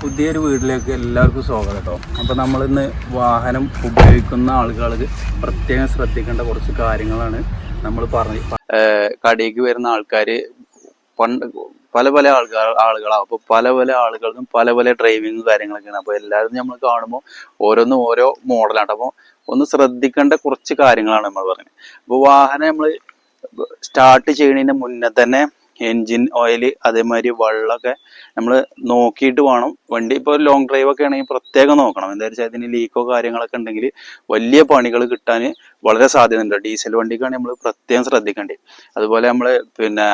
പുതിയൊരു വീട്ടിലേക്ക് എല്ലാവർക്കും സ്വാഗതം കേട്ടോ. അപ്പോൾ നമ്മളിന്ന് വാഹനം ഉപയോഗിക്കുന്ന ആളുകൾക്ക് പ്രത്യേകം ശ്രദ്ധിക്കേണ്ട കുറച്ച് കാര്യങ്ങളാണ് നമ്മൾ പറഞ്ഞ് കടയിലേക്ക് വരുന്ന ആൾക്കാർ പണ്ട് പല പല ആൾക്കാർ ആളുകളാണ് അപ്പോൾ പല പല ആളുകൾക്കും പല പല ഡ്രൈവിങ് കാര്യങ്ങളൊക്കെയാണ്. അപ്പോൾ എല്ലാവരും നമ്മൾ കാണുമ്പോൾ ഓരോന്നും ഓരോ മോഡലാണ്. അപ്പോൾ ഒന്ന് ശ്രദ്ധിക്കേണ്ട കുറച്ച് കാര്യങ്ങളാണ് നമ്മൾ പറഞ്ഞത് അപ്പോൾ വാഹനം നമ്മൾ സ്റ്റാർട്ട് ചെയ്യുന്നതിന് മുന്നേ തന്നെ എൻജിൻ ഓയിൽ അതേമാതിരി വെള്ളമൊക്കെ നമ്മൾ നോക്കിയിട്ട് വേണം. വണ്ടി ഇപ്പോൾ ലോങ് ഡ്രൈവ് ഒക്കെ ആണെങ്കിൽ പ്രത്യേകം നോക്കണം. എന്താ വെച്ചാൽ അതിന് ലീക്കോ കാര്യങ്ങളൊക്കെ ഉണ്ടെങ്കിൽ വലിയ പണികൾ കിട്ടാൻ വളരെ സാധ്യതയുണ്ട്. ഡീസൽ വണ്ടിക്കാണ് നമ്മൾ പ്രത്യേകം ശ്രദ്ധിക്കേണ്ടത്. അതുപോലെ നമ്മൾ പിന്നെ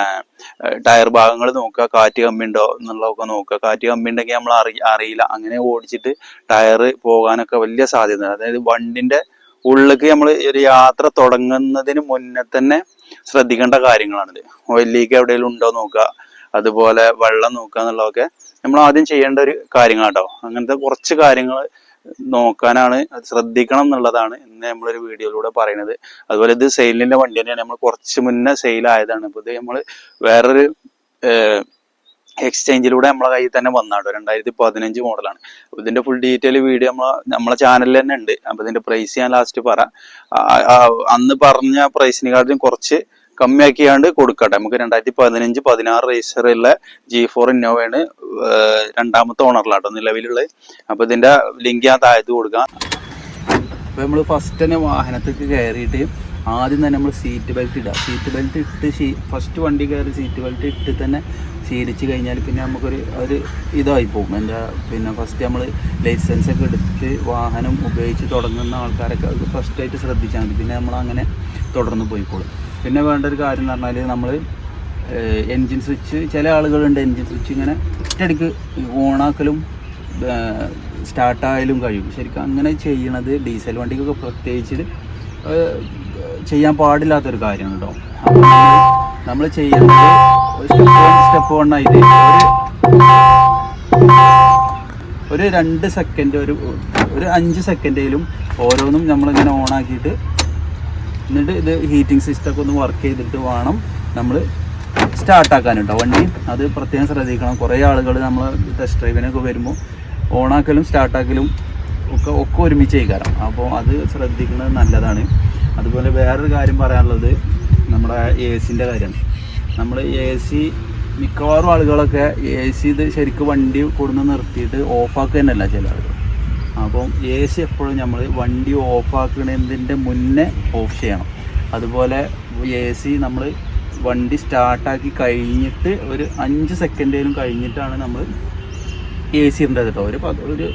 ടയർ ഭാഗങ്ങൾ നോക്കുക. കാറ്റ് കമ്മി ഉണ്ടോ എന്നുള്ളതൊക്കെ നോക്കുക. കാറ്റ് കമ്മി ഉണ്ടെങ്കിൽ നമ്മൾ അറി അറിയില്ല. അങ്ങനെ ഓടിച്ചിട്ട് ടയർ പോകാനൊക്കെ വലിയ സാധ്യത അതായത് വണ്ടിന്റെ ഉള്ളിലേക്ക് നമ്മൾ ഒരു യാത്ര തുടങ്ങുന്നതിന് മുന്നേ തന്നെ ശ്രദ്ധിക്കേണ്ട കാര്യങ്ങളാണിത്. ഓയിൽ ലീക്ക് എവിടെയെങ്കിലും ഉണ്ടോ നോക്കുക. അതുപോലെ വെള്ളം നോക്കുക എന്നുള്ളതൊക്കെ നമ്മൾ ആദ്യം ചെയ്യേണ്ട ഒരു കാര്യങ്ങളാട്ടോ. അങ്ങനത്തെ കുറച്ച് കാര്യങ്ങൾ നോക്കാനാണ് അത് ശ്രദ്ധിക്കണം എന്നുള്ളതാണ് ഇന്ന് നമ്മളൊരു വീഡിയോയിലൂടെ പറയുന്നത്. അതുപോലെ ഇത് സെയിലിന്റെ വണ്ടി തന്നെയാണ്. നമ്മൾ കുറച്ച് മുന്നേ സെയിൽ ആയതാണ്. അപ്പോൾ ഇത് നമ്മൾ വേറൊരു എക്സ്ചേഞ്ചിലൂടെ നമ്മളെ കയ്യിൽ തന്നെ വന്നാട്ടോ രണ്ടായിരത്തി പതിനഞ്ച് മോഡലാണ് അപ്പൊ ഇതിന്റെ ഫുൾ ഡീറ്റെയിൽ വീഡിയോ നമ്മളെ നമ്മളെ ചാനലിൽ തന്നെ ഉണ്ട്. അപ്പൊ ഇതിന്റെ പ്രൈസ് ഞാൻ ലാസ്റ്റ് പറ. അന്ന് പറഞ്ഞ പ്രൈസിനെക്കാട്ടും കുറച്ച് കമ്മിയാക്കിയാണ്ട് കൊടുക്കട്ടെ. നമുക്ക് രണ്ടായിരത്തി പതിനഞ്ച് പതിനാറ് റേസറുള്ള ജി ഫോർ ഇന്നോവയാണ് രണ്ടാമത്തെ ഓണറിലാട്ടോ നിലവിലുള്ളത്. അപ്പൊ ഇതിന്റെ ലിങ്ക് ഞാൻ താഴത്ത് കൊടുക്കാം. അപ്പൊ നമ്മൾ ഫസ്റ്റ് തന്നെ വാഹനത്തേക്ക് കയറിയിട്ട് ആദ്യം തന്നെ നമ്മൾ സീറ്റ് ബെൽറ്റ് ഇടുക സീറ്റ് ബെൽറ്റ് ഇട്ട് ഫസ്റ്റ് വണ്ടി കയറി സീറ്റ് ബെൽറ്റ് ഇട്ട് തന്നെ ശീലിച്ച് കഴിഞ്ഞാൽ പിന്നെ നമുക്കൊരു ഒരു ഇതായി പോകും എന്റെ പിന്നെ ഫസ്റ്റ് നമ്മൾ ലൈസൻസ് ഒക്കെ എടുത്ത് വാഹനം ഉപയോഗിച്ച് തുടങ്ങുന്ന ആൾക്കാരൊക്കെ അത് ഫസ്റ്റായിട്ട് ശ്രദ്ധിച്ചാൽ മതി. പിന്നെ നമ്മൾ അങ്ങനെ തുടർന്ന് പോയിക്കോളും. പിന്നെ വേണ്ട ഒരു കാര്യം എന്ന് പറഞ്ഞാൽ നമ്മൾ എൻജിൻ സ്വിച്ച് ചില ആളുകളുണ്ട് എൻജിൻ സ്വിച്ച് ഇങ്ങനെ ഒറ്റയടിക്ക് ഓണാക്കലും സ്റ്റാർട്ടായാലും കഴിയും. ശരിക്കും അങ്ങനെ ചെയ്യണത് ഡീസൽ വണ്ടിക്കൊക്കെ പ്രത്യേകിച്ച് ചെയ്യാൻ പാടില്ലാത്തൊരു കാര്യമാണ് കേട്ടോ നമ്മൾ ചെയ്യുന്നത് സ്റ്റെപ്പ് വൺ സ്റ്റെപ്പ് ഒരു രണ്ട് സെക്കൻഡ് ഒരു ഒരു അഞ്ച് സെക്കൻഡേലും ഓരോന്നും നമ്മളിങ്ങനെ ഓണാക്കിയിട്ട് എന്നിട്ട് ഇത് ഹീറ്റിംഗ് സിസ്റ്റം ഒക്കെ ഒന്ന് വർക്ക് ചെയ്തിട്ട് വേണം നമ്മൾ സ്റ്റാർട്ടാക്കാൻ കേട്ടോ വണ്ടി അത് പ്രത്യേകം ശ്രദ്ധിക്കണം. കുറേ ആളുകൾ നമ്മൾ ടെസ്റ്റ് ഡ്രൈവിനൊക്കെ വരുമ്പോൾ ഓണാക്കലും സ്റ്റാർട്ടാക്കലും ഒക്കെ ഒക്കെ ഒരുമിച്ച് ചെയ്യിക്കാരം അപ്പോൾ അത് ശ്രദ്ധിക്കുന്നത് നല്ലതാണ്. അതുപോലെ വേറൊരു കാര്യം പറയാനുള്ളത് നമ്മുടെ എ സിന്റെ കാര്യമാണ് നമ്മൾ എ സി മിക്കവാറും ആളുകളൊക്കെ എ സി ഇത് ശരിക്കും വണ്ടി കൊടുന്ന് നിർത്തിയിട്ട് ഓഫാക്കുക തന്നെയല്ല ചില ആളുകൾ അപ്പം എ സി എപ്പോഴും നമ്മൾ വണ്ടി ഓഫാക്കുന്നതിന്റെ മുന്നേ ഓഫ് ചെയ്യണം. അതുപോലെ എ സി നമ്മൾ വണ്ടി സ്റ്റാർട്ടാക്കി കഴിഞ്ഞിട്ട് ഒരു അഞ്ച് സെക്കൻഡേലും കഴിഞ്ഞിട്ടാണ് നമ്മൾ എ സി ഇടേണ്ടത് കേട്ടോ ഒരു ഒരു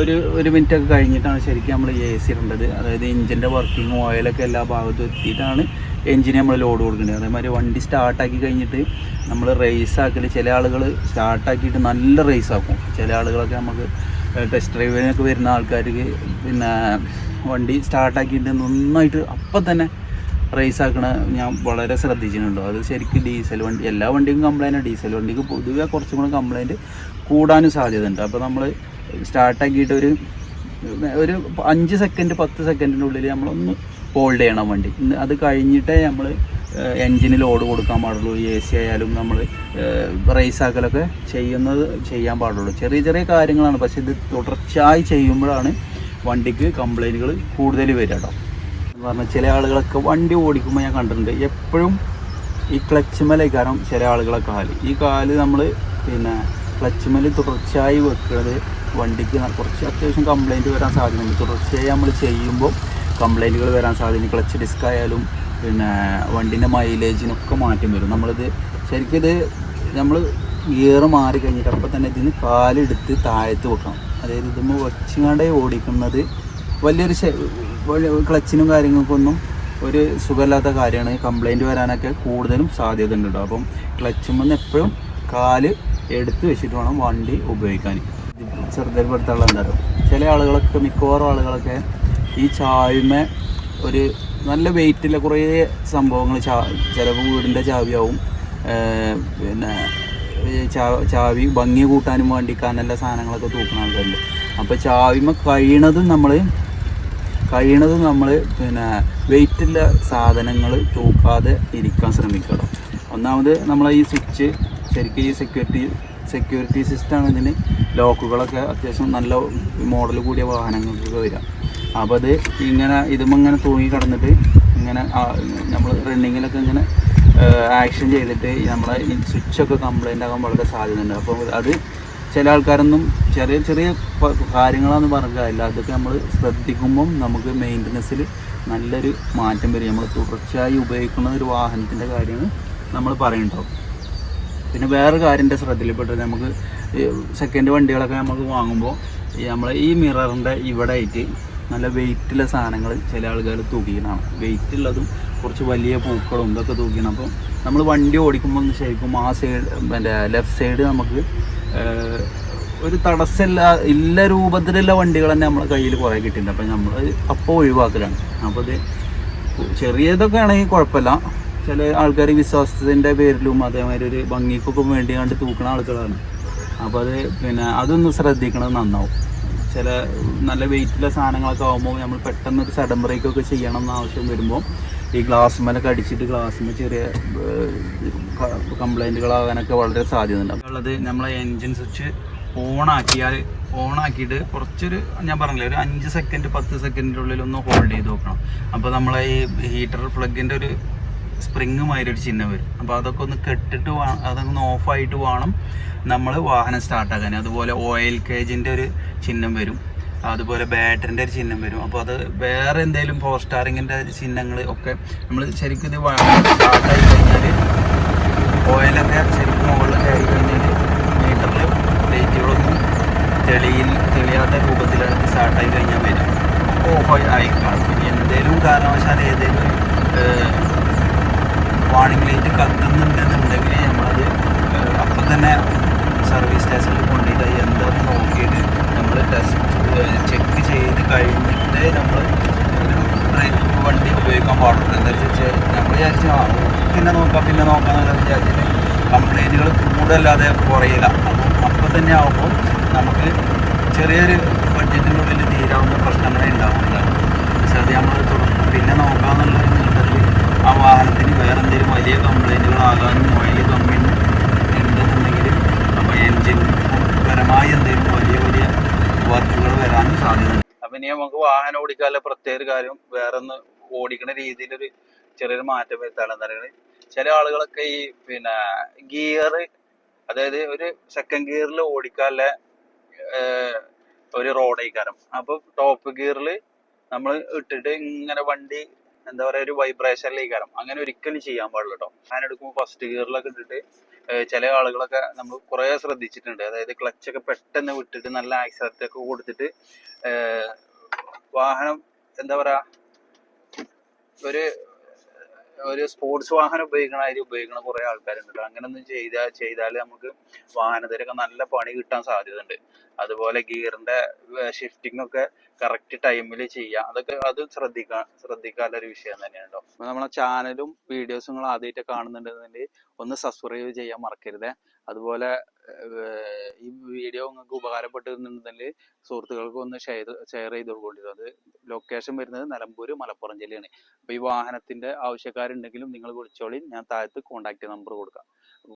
ഒരു ഒരു മിനിറ്റ് ഒക്കെ കഴിഞ്ഞിട്ടാണ് ശരിക്കും നമ്മൾ എ സി ഇടേണ്ടത്. അതായത് എഞ്ചിന്റെ വർക്കിംഗ് ഓയിലൊക്കെ എല്ലാ ഭാഗത്തും എത്തിയിട്ടാണ് എഞ്ചിന് നമ്മൾ ലോഡ് കൊടുക്കേണ്ടത് അതേമാതിരി വണ്ടി സ്റ്റാർട്ടാക്കി കഴിഞ്ഞിട്ട് നമ്മൾ റേസ് ആക്കൽ ചില ആളുകൾ സ്റ്റാർട്ടാക്കിയിട്ട് നല്ല റേസ് ആക്കും. ചില ആളുകളൊക്കെ നമുക്ക് ടെസ്റ്റ് ഡ്രൈവിനൊക്കെ വരുന്ന ആൾക്കാർക്ക് പിന്നെ വണ്ടി സ്റ്റാർട്ടാക്കിയിട്ട് നന്നായിട്ട് അപ്പം തന്നെ റേസ് ആക്കണ ഞാൻ വളരെ ശ്രദ്ധിച്ചിട്ടുണ്ട്. അത് ശരിക്കും ഡീസൽ വണ്ടി എല്ലാ വണ്ടിക്കും കംപ്ലൈന്റ് ഡീസൽ വണ്ടിക്ക് പൊതുവെ കുറച്ചും കൂടെ കംപ്ലൈന്റ് കൂടാനും സാധ്യതയുണ്ട്. അപ്പോൾ നമ്മൾ സ്റ്റാർട്ടാക്കിയിട്ട് ഒരു ഒരു അഞ്ച് സെക്കൻഡ് പത്ത് സെക്കൻഡിന്റെ ഉള്ളിൽ നമ്മളൊന്ന് ഹോൾഡ് ചെയ്യണം വണ്ടി. അത് കഴിഞ്ഞിട്ടേ നമ്മൾ എൻജിന് ലോഡ് കൊടുക്കാൻ പാടുള്ളൂ. എ സി ആയാലും നമ്മൾ റേസ് ആക്കലൊക്കെ ചെയ്യുന്നത് ചെയ്യാൻ പാടുള്ളൂ. ചെറിയ ചെറിയ കാര്യങ്ങളാണ്. പക്ഷെ ഇത് തുടർച്ചയായി ചെയ്യുമ്പോഴാണ് വണ്ടിക്ക് കംപ്ലൈന്റുകൾ കൂടുതൽ വരിക കേട്ടോ എന്ന് പറഞ്ഞാൽ ചില ആളുകളൊക്കെ വണ്ടി ഓടിക്കുമ്പോൾ ഞാൻ കണ്ടിട്ടുണ്ട്. എപ്പോഴും ഈ ക്ലച്ച് കാരണം ചില ആളുകളെ കാൽ. ഈ കാൽ നമ്മൾ പിന്നെ ക്ലച്ച് തുടർച്ചയായി വെക്കുന്നത് വണ്ടിക്ക് കുറച്ച് അത്യാവശ്യം കംപ്ലൈന്റ് വരാൻ സാധ്യതയുണ്ട്. തുടർച്ചയായി നമ്മൾ ചെയ്യുമ്പോൾ കംപ്ലൈന്റുകൾ വരാൻ സാധ്യത ക്ലച്ച് ഡിസ്ക് ആയാലും പിന്നെ വണ്ടിന്റെ മൈലേജിനൊക്കെ മാറ്റം വരും. നമ്മളിത് ശരിക്കും ഇത് നമ്മൾ ഗിയർ മാറി കഴിഞ്ഞിട്ട് അപ്പോൾ തന്നെ ഇതിന് കാലെടുത്ത് താഴത്ത് വെക്കണം. അതായത് ഇതുമ്പോൾ വെച്ചുകാണ്ടേ ഓടിക്കുന്നത് വലിയൊരു ക്ലച്ചിനും കാര്യങ്ങൾക്കൊന്നും ഒരു സുഖമില്ലാത്ത കാര്യമാണ്. കംപ്ലൈന്റ് വരാനൊക്കെ കൂടുതലും സാധ്യത ഉണ്ട് കേട്ടോ. അപ്പം ക്ലച്ചുമെന്ന് എപ്പോഴും കാൽ എടുത്ത് വെച്ചിട്ട് വേണം വണ്ടി ഉപയോഗിക്കാൻ. ശ്രദ്ധയിൽപ്പെടുത്താനുള്ള എന്താ ചില ആളുകളൊക്കെ മിക്കവാറും ആളുകളൊക്കെ ഈ ചായ്മ ഒരു നല്ല വെയിറ്റിലെ കുറേ സംഭവങ്ങൾ ചാ ചിലപ്പോൾ വീടിന്റെ ചാവിയാവും. പിന്നെ ചാവി ഭംഗി കൂട്ടാനും വേണ്ടി കനല്ല സാധനങ്ങളൊക്കെ തൂക്കുന്ന ആൾക്കാരുണ്ട് അപ്പോൾ ചാവിമ കഴിയണതും നമ്മൾ കഴിയണതും നമ്മൾ പിന്നെ വെയിറ്റുള്ള സാധനങ്ങൾ തൂക്കാതെ ഇരിക്കാൻ ശ്രമിക്കണം. ഒന്നാമത് നമ്മൾ ഈ സ്വിച്ച് ശരിക്കും ഈ സെക്യൂരിറ്റി സെക്യൂരിറ്റി സിസ്റ്റമാണ് ഇതിന് ലോക്കുകളൊക്കെ അത്യാവശ്യം നല്ല മോഡൽ കൂടിയ വാഹനങ്ങൾക്കൊക്കെ വരിക. അപ്പോൾ അത് ഇങ്ങനെ ഇതുമ്പോൾ ഇങ്ങനെ തൂങ്ങി കടന്നിട്ട് ഇങ്ങനെ നമ്മൾ റണ്ണിങ്ങിലൊക്കെ ഇങ്ങനെ ആക്ഷൻ ചെയ്തിട്ട് നമ്മളെ ഈ സ്വിച്ചൊക്കെ കംപ്ലൈന്റ് ആകാൻ വളരെ സാധ്യതയുണ്ട്. അപ്പോൾ അത് ചില ആൾക്കാരൊന്നും ചെറിയ ചെറിയ കാര്യങ്ങളാണ് കാര്യങ്ങളാന്ന് പറഞ്ഞ കാര്യമില്ല അതൊക്കെ നമ്മൾ ശ്രദ്ധിക്കുമ്പം നമുക്ക് മെയിന്റനൻസിൽ നല്ലൊരു മാറ്റം വരും. നമ്മൾ തുടർച്ചയായി ഉപയോഗിക്കുന്ന ഒരു വാഹനത്തിന്റെ കാര്യങ്ങൾ നമ്മൾ പറയുന്നുണ്ടാവും പിന്നെ വേറെ കാര്യന്റെ ശ്രദ്ധയിൽപ്പെട്ടത് നമുക്ക് സെക്കൻഡ് വണ്ടികളൊക്കെ നമുക്ക് വാങ്ങുമ്പോൾ ഈ നമ്മളെ ഈ മിററിന്റെ ഇവിടെ ആയിട്ട് നല്ല വെയിറ്റുള്ള സാധനങ്ങൾ ചില ആൾക്കാർ വെയിറ്റ് ഉള്ളതും കുറച്ച് വലിയ പൂക്കളും ഇതൊക്കെ തൂക്കിക്കണം അപ്പം നമ്മൾ വണ്ടി ഓടിക്കുമ്പോൾ ശരിക്കും ആ സൈഡ് മറ്റേ ലെഫ്റ്റ് സൈഡ് നമുക്ക് ഒരു തടസ്സമില്ല ഇല്ല രൂപത്തിലുള്ള വണ്ടികൾ തന്നെ നമ്മളെ കയ്യിൽ കുറേ കിട്ടിയിട്ടുണ്ട്. അപ്പം നമ്മൾ അപ്പോൾ ഒഴിവാക്കലാണ്. അപ്പോൾ ഇത് ചെറിയതൊക്കെ ആണെങ്കിൽ കുഴപ്പമില്ല. ചില ആൾക്കാർ വിശ്വാസത്തിന്റെ പേരിലും അതേമാതിരി ഒരു ഭംഗിക്കൊക്കെ വേണ്ടി കണ്ട് തൂക്കണ ആളുകളാണ്. അപ്പോൾ അത് പിന്നെ അതൊന്ന് ശ്രദ്ധിക്കണത് നന്നാവും. ചില നല്ല വെയിറ്റുള്ള സാധനങ്ങളൊക്കെ ആകുമ്പോൾ നമ്മൾ പെട്ടെന്ന് ഒരു സഡൻ ബ്രേക്കൊക്കെ ചെയ്യണം എന്നാവശ്യം വരുമ്പോൾ ഈ ഗ്ലാസ് മേലൊക്കെ അടിച്ചിട്ട് ഗ്ലാസ്സിന് ചെറിയ കംപ്ലൈന്റുകളാകാനൊക്കെ വളരെ സാധ്യതയുണ്ട്. ഉള്ളത് നമ്മളെ എൻജിൻ സ്വിച്ച് ഓണാക്കിയാൽ ഓണാക്കിയിട്ട് കുറച്ചൊരു ഞാൻ പറഞ്ഞില്ലേ ഒരു അഞ്ച് സെക്കൻഡ് പത്ത് സെക്കൻഡിന്റെ ഉള്ളിൽ ഒന്ന് ഹോൾഡ് ചെയ്ത് നോക്കണം. അപ്പോൾ നമ്മളെ ഈ ഹീറ്റർ പ്ലഗിന്റെ ഒരു സ്പ്രിങ് മാതിരി ഒരു ചിഹ്നം വരും. അപ്പോൾ അതൊക്കെ ഒന്ന് കെട്ടിട്ട് ഒന്ന് ഓഫായിട്ട് വേണം നമ്മൾ വാഹനം സ്റ്റാർട്ടാക്കാൻ അതുപോലെ ഓയിൽ കേജിന്റെ ഒരു ചിഹ്നം വരും. അതുപോലെ ബാറ്ററിന്റെ ഒരു ചിഹ്നം വരും. അപ്പോൾ അത് വേറെ എന്തെങ്കിലും ഫോർ സ്റ്റാറിങ്ങിന്റെ ചിഹ്നങ്ങൾ ഒക്കെ നമ്മൾ ശരിക്കും ഇത് സ്റ്റാർട്ടായി കഴിഞ്ഞാൽ ഓയിലൊക്കെ ശരിക്കും മുകളിലൊക്കെ ആയി കഴിഞ്ഞാൽ മീറ്ററിൽ ലൈറ്റുകളൊന്നും തെളിയിൽ തെളിയാത്ത രൂപത്തിലാണ് സ്റ്റാർട്ടായി കഴിഞ്ഞാൽ വരും. ഓഫായി ആയി കാണും. എന്തെങ്കിലും കാരണവശാൽ ഏതെങ്കിലും വാണിംഗ് ലൈറ്റ് കത്തുന്നുണ്ടെന്നുണ്ടെങ്കിൽ നമ്മളത് അപ്പം തന്നെ സർവീസ് സ്റ്റേഷനിൽ കൊണ്ടുപോയിട്ട് അത് എന്താണെന്ന് നോക്കിയിട്ട് നമ്മൾ ടെസ്റ്റ് ചെക്ക് ചെയ്ത് കഴിഞ്ഞിട്ട് നമ്മൾ ഒരു വണ്ടി ഉപയോഗിക്കാൻ പാടുള്ളൂ. എന്താ വെച്ചാൽ നമ്മൾ വിചാരിച്ച പിന്നെ നോക്കാം പിന്നെ നോക്കാം എന്നുള്ള വിചാരിച്ചിട്ട് കംപ്ലൈന്റുകൾ കൂടുതലല്ലാതെ കുറയില്ല. അപ്പം അപ്പം തന്നെ ആകുമ്പോൾ നമുക്ക് ചെറിയൊരു ബഡ്ജറ്റിനുള്ളിൽ തീരാവുന്ന പ്രശ്നങ്ങളെ ഉണ്ടാവില്ല പക്ഷേ അത് നമ്മൾ തുടർന്ന് പിന്നെ നോക്കാമെന്നുള്ള ഒരു നീട്ടത്തിൽ ആ വാഹനത്തിന് വേറെ എന്തെങ്കിലും വലിയ കംപ്ലൈന്റുകളാകാനും ഓയിൽ കമ്പനി ഉണ്ടെന്നുണ്ടെങ്കിൽ അപ്പോൾ എൻജിൻ പരമായി എന്തെങ്കിലും വലിയ വലിയ വർക്കുകൾ വരാനും സാധ്യതയുണ്ട് അപ്പം ഇനി നമുക്ക് വാഹനം ഓടിക്കാനുള്ള പ്രത്യേക ഒരു കാര്യം വേറെ ഒന്ന് ഓടിക്കുന്ന രീതിയിലൊരു ചെറിയൊരു മാറ്റം വരുത്താൻ എന്താ ചില ആളുകളൊക്കെ ഈ പിന്നെ ഗിയർ അതായത് ഒരു സെക്കൻഡ് ഗിയറിൽ ഒരു ഒരു റോഡേക്കാരം അപ്പൊ ടോപ്പ് ഗിയറിൽ നമ്മൾ ഇട്ടിട്ട് ഇങ്ങനെ വണ്ടി എന്താ പറയാ ഒരു വൈബ്രേഷനിലേക്കാരം അങ്ങനെ ഒരിക്കലും ചെയ്യാൻ പാടില്ല കേട്ടോ ഞാൻ എടുക്കുമ്പോൾ ഫസ്റ്റ് ഗിയറിലൊക്കെ ഇട്ടിട്ട് ചില ആളുകളൊക്കെ നമ്മൾ കുറെ ശ്രദ്ധിച്ചിട്ടുണ്ട്. അതായത് ക്ലച്ച് ഒക്കെ പെട്ടെന്ന് വിട്ടിട്ട് നല്ല ആക്സിഡന്റ് ഒക്കെ കൊടുത്തിട്ട് വാഹനം എന്താ പറയാ ഒരു ഒരു സ്പോർട്സ് വാഹനം ഉപയോഗിക്കണ അതിൽ ഉപയോഗിക്കണ കുറെ ആൾക്കാരുണ്ട്. അങ്ങനെ ഒന്നും ചെയ്താൽ ചെയ്താൽ നമുക്ക് വാഹനത്തിലൊക്കെ നല്ല പണി കിട്ടാൻ സാധ്യതയുണ്ട്. അതുപോലെ ഗിയറിന്റെ ഷിഫ്റ്റിംഗ് ഒക്കെ കറക്റ്റ് ടൈമിൽ ചെയ്യാം. അതൊക്കെ അത് ശ്രദ്ധിക്കാൻ ശ്രദ്ധിക്കാനുള്ള ഒരു വിഷയം തന്നെയാണ് കേട്ടോ നമ്മളെ ചാനലും വീഡിയോസും നിങ്ങൾ ആദ്യമായിട്ട് കാണുന്നുണ്ടെന്നുണ്ടെങ്കിൽ ഒന്ന് സബ്സ്ക്രൈബ് ചെയ്യാൻ മറക്കരുത്. അതുപോലെ ഈ വീഡിയോ നിങ്ങൾക്ക് ഉപകാരപ്പെട്ടിരുന്നുണ്ടെങ്കിൽ സുഹൃത്തുക്കൾക്ക് ഒന്ന് ഷെയർ ഷെയർ ചെയ്ത് അത് ലൊക്കേഷൻ വരുന്നത് നിലമ്പൂർ മലപ്പുറം ജില്ലയാണ്. അപ്പോൾ ഈ വാഹനത്തിന്റെ ആവശ്യക്കാരുണ്ടെങ്കിലും നിങ്ങൾ വിളിച്ചോളി ഞാൻ താഴത്ത് കോൺടാക്ട് നമ്പർ കൊടുക്കാം.